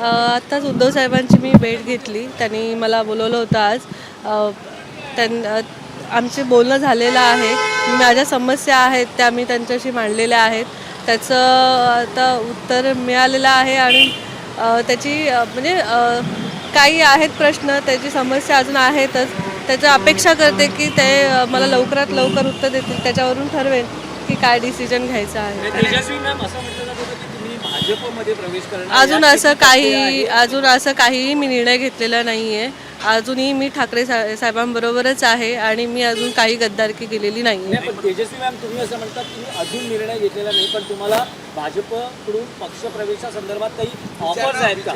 आत्ताच उद्धव साहेबांची मी भेट घेतली. त्यांनी मला बोलवलं होतं आज. त्यां आमचे बोलणं झालेलं आहे. माझ्या समस्या आहेत त्या मी त्यांच्याशी मांडलेल्या आहेत. त्याचं आता उत्तर मिळालेलं आहे आणि त्याची म्हणजे काही आहेत प्रश्न त्याची समस्या अजून आहेतच. त्याच्या अपेक्षा करते की ते मला लवकरात लवकर उत्तर देतील. त्याच्यावरून ठरवेल की काय डिसिजन घ्यायचं आहे. भाजपमध्ये प्रवेश करणार अजून असं काही. अजून असं काहीही मी निर्णय घेतलेला नाही आहे अजूनही मी ठाकरे सा साहेबांबरोबरच आहे आणि मी अजून काही गद्दारकी केलेली नाही आहे नाही पण तेजस्वी मॅम तुम्ही असं म्हणतात तुम्ही अजून निर्णय घेतलेला नाही पण तुम्हाला भाजपकडून पक्षप्रवेशासंदर्भात काही ऑफर्स आहेत का?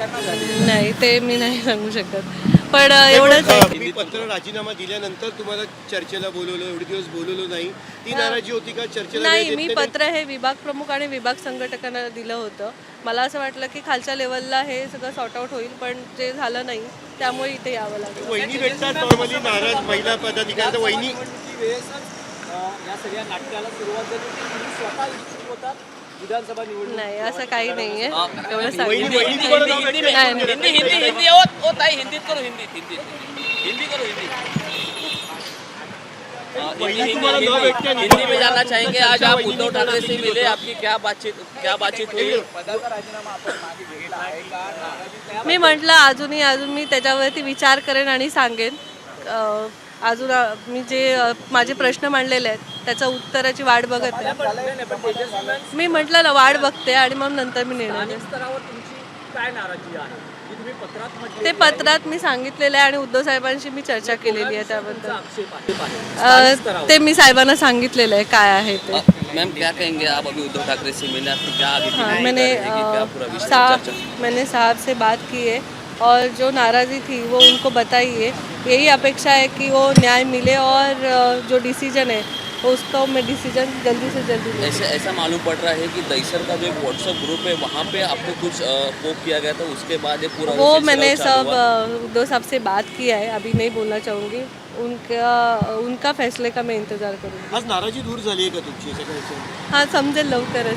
नाही ते मी नाही सांगू शकत. पण एवढंच आहे तुम्ही पत्र राजीनामा दिल्यानंतर तुम्हाला चर्चेला बोलवलं एवढे दिवस बोलवलो नाही. ती नाराजी होती का? चर्चेला नाही मी पत्र हे विभाग प्रमुख आणि विभाग संघटकांना दिलं होतं. मला असं वाटलं की खालच्या लेवलला हे सगळं सॉर्ट आउट होईल पण ते झालं नाही त्यामुळे इथे यावं लागलं. वहिनी भेटतात नॉर्मली नाराज महिला पदाधिकारी तर वहिनी या सगळ्या नाटकाला सुरुवात झाली स्वतः इच्छुक होतात? विधानसभा निवडणूक नाही असं काही नाहीये. एवढं वहिनी सांगितलं नाही. नाही. हिंदी हिंदी हिंदी ओ ओ ताई हिंदीत करो हिंदीत हिंदीत हिंदी करो हिंदी हिंदी हिंदी तुम्हाला नाव हिंदी भेटतं. हिंदी में जानना चाहेंगे आज आप उद्धव ठाकरे से मिले आपकी क्या बातचीत क्या बातचीत हुई? मी म्हटलं अजूनही अजून मी त्याच्यावरती विचार करेन आणि सांगेन. अजून मी जे माझे प्रश्न मांडलेले आहेत त्याच्या उत्तराची वाट बघत आहे. नाही, नाही, पण तेजस्वी मॅम मी म्हटलं ना वाट बघते आणि मग नंतर मी निर्णय स्थानिक घेईन. स्तरावर तुमची काय नाराजी आहे? की तुम्ही पत्रात म्हटले ते पत्रात मी सांगितलेलं आहे आणि उद्धव साहेबांशी मी चर्चा केलेली आहे त्याबद्दल. ते मी साहेबांना सांगितलेलं आहे काय आहे ते. मैम क्या कहेंगे आप अभी उद्धव ठाकरे से मिले? आपकी क्या आगे की हाँ तैयारी मैंने साहब चर्चा मैंने साहब से बात की है और जो नाराज़ी थी वो उनको बताई है यही अपेक्षा है कि वो न्याय मिले और जो डिसीजन है उसको मैं डिसीज़न जल्दी से जल्दी ऐसे ऐसा मालूम पड़ रहा है कि दईसर का जो एक व्हाट्सएप ग्रुप है वहाँ पे आपको कुछ पोक किया गया था उसके बाद ये पूरा वो मैंने सब दो साहब से बात किया है अभी नहीं बोलना चाहूँगी। उनका उनका फैसले का मैं इंतज़ार करूँगी। आज नाराजी दूर झाली आहे का तुमची हाँ? समझे समजेल लवकरच।